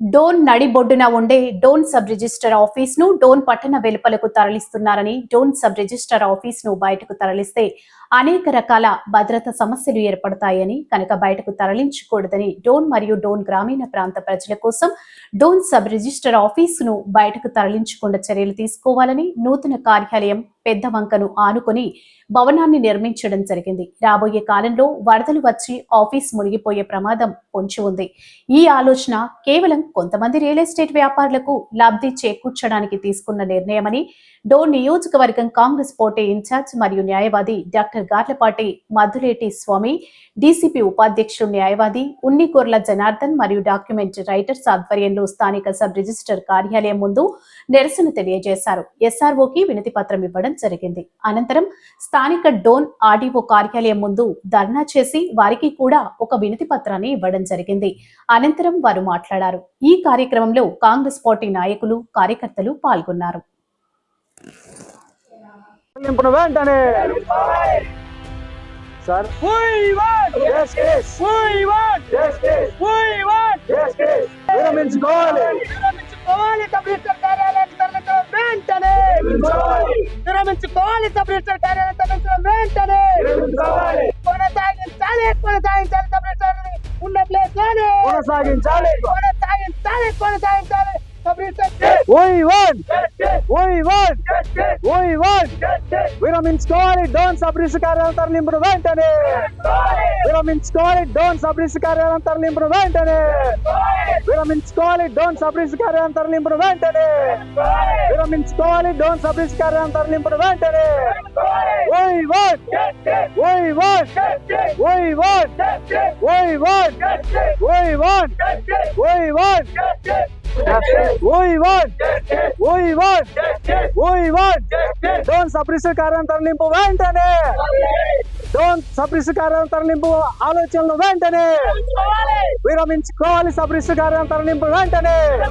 డోన్ నడిబొడ్డున ఉండే Dhone sub register ఆఫీస్ను డోన్ పట్టణ వెలుపలకు తరలిస్తున్నారని డోన్ సబ్ రిజిస్టర్ ఆఫీస్ను బయటకు తరలిస్తే అనేక రకాల భద్రత సమస్యలు ఏర్పడతాయని కనుక బయటకు తరలించకూడదని డోన్ మరియు డోన్ గ్రామీణ ప్రాంత ప్రజల కోసం డోన్ సబ్ రిజిస్టర్ ఆఫీస్ను బయటకు తరలించకుండా చర్యలు తీసుకోవాలని నూతన కార్యాలయం పెద్ద వంకను ఆనుకొని భవనాన్ని నిర్మించడం జరిగింది. రాబోయే కాలంలో వరదలు వచ్చి ఆఫీస్ మునిగిపోయే ప్రమాదం పొంచి ఉంది. ఈ ఆలోచన కేవలం కొంతమంది రియల్ ఎస్టేట్ వ్యాపారులకు లబ్ధి చేకూర్చడానికి తీసుకున్న నిర్ణయమని డోర్ నియోజకవర్గం కాంగ్రెస్ పోటీ ఇన్ఛార్జ్ మరియు న్యాయవాది డాక్టర్ గార్లపాటి మధులేటి స్వామి డీసీపీ ఉపాధ్యక్షుడు న్యాయవాది ఉన్నికొర్ల జనార్దన్ మరియు డాక్యుమెంట్ రైటర్స్ ఆధ్వర్యంలో స్థానిక సబ్ రిజిస్టర్ కార్యాలయం ముందు నిరసన తెలియజేశారు. ఎస్ఆర్ఓకి వినతి పత్రం ఇవ్వడం జరిగింది. అనంతరం స్థానిక డోన్ ఆర్డీఓ కార్యాలయం ముందు ధర్నా చేసి వారికి కూడా ఒక వినతి పత్రాన్ని ఇవ్వడం జరిగింది. అనంతరం వారు మాట్లాడారు. ఈ కార్యక్రమంలో కాంగ్రెస్ పార్టీ నాయకులు కార్యకర్తలు పాల్గొన్నారు. సార్. విరమించుకోవాలి. విరమించుకోవాలి సబ్ రిజిస్టర్ కార్యాలయాన్ని తరలించడం వెంటనే కొనసాగించాలి కొనసాగించాలి సబ్ రిజిస్టర్ ఉన్న ప్లేస్లోనే కొనసాగించాలి. కొనసాగించాలి కొనసాగించాలి. We won! We won! We won! Viraminskori don sub-district కార్యాలంతరం నింపుడు వెంటనే విరమించుకోవాలి డోన్ సబ్రిస్ కార్యాలంతరం నింపుడు వెంటనే విరమించుకోవాలి డోన్ సబ్రిస్ కార్యాలంతరం నింపుడు వెంటనే విరమించుకోవాలి డోన్ సబ్రిస్ కార్యాలంతరం నింపుడు వెంటనే ఓయ్ వాట్ ఓయ్ వాట్ ఓయ్ వాట్ ఓయ్ వాట్ ఓయ్ వాట్ ఓయ్ what We won! We won! We won! Doon sa prisikaran తరలింపు వెంటనే డోన్ సబ్రిసుకారం తరలింపు ఆలోచనలు వెంటనే విరమించుకోవాలి సబ్రిసుకారం తరలింపు వెంటనే